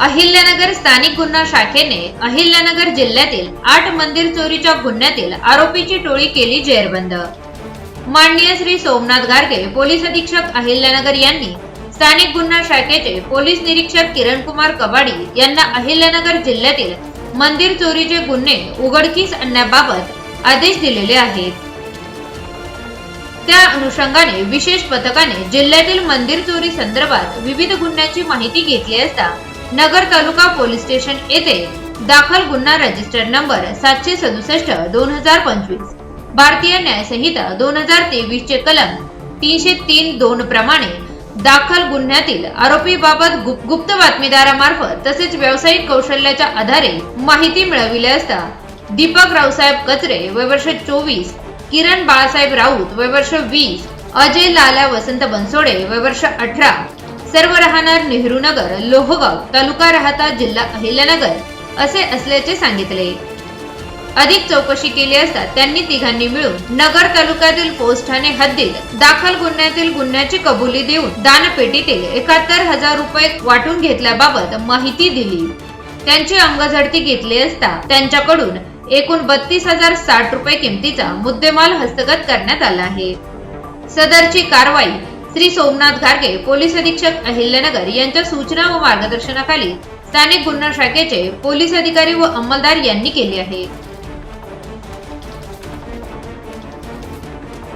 अहिल्यानगर स्थानिक गुन्हा शाखेने अहिल्यानगर जिल्ह्यातील आठ मंदिर चोरीच्या गुन्ह्यातील आरोपीची टोळी केली जेरबंद. माननीय श्री सोमनाथ गारगे पोलीस अधीक्षक अहिल्यानगर यांनी स्थानिक गुन्हा शाखेचे पोलीस निरीक्षक किरण कुमार कबाडी यांना अहिल्यानगर जिल्ह्यातील मंदिर चोरीचे गुन्हे उघडकीस आणण्याबाबत आदेश दिलेले आहेत. त्या अनुषंगाने विशेष पथकाने जिल्ह्यातील मंदिर चोरी संदर्भात विविध गुन्ह्यांची माहिती घेतली असता नगर तालुका पोलीस स्टेशन येथे दाखल गुन्हा रजिस्टर नंबर सातशे सदुसष्ट दोन हजार पंचवीस. भारतीय न्यायसंहिता दोन हजार तेवीस चे कलम तीनशे तीन दोन प्रमाणे दाखल गुन्ह्यातील आरोपीबाबत गुप- गुप्त बातमीदारामार्फत तसेच व्यावसायिक कौशल्याच्या आधारे माहिती मिळविली असता दीपक रावसाहेब कचरे वय वर्ष चोवीस किरण बाळासाहेब राऊत वय वर्ष वीस अजय लाला वसंत बनसोडे वय वर्ष अठरा सर्व राहणार नेहरू नगर लोहगाव तालुका राहता जिल्हा अहिल्यानगर असे असल्याचे सांगितले. अधिक चौकशी केली असता त्यांनी तिघांनी मिळून नगर तालुक्यातील पोस्ट ठाणे हद्दीत दाखल गुन्ह्यातील गुन्ह्याची कबुली देऊन दानपेटीतील एकाहत्तर हजार रुपये वाटून घेतल्याबाबत माहिती दिली. त्यांची अंगझडती घेतली असता त्यांच्याकडून एकूण बत्तीस हजार साठ रुपये किमतीचा मुद्देमाल हस्तगत करण्यात आला आहे. सदरची कारवाई श्री सोमनाथ गारगे पोलीस अधीक्षक अहिल्यानगर यांच्या सूचना व मार्गदर्शनाखाली स्थानिक गुन्हा शाखेचे पोलीस अधिकारी व अंमलदार यांनी केली आहे.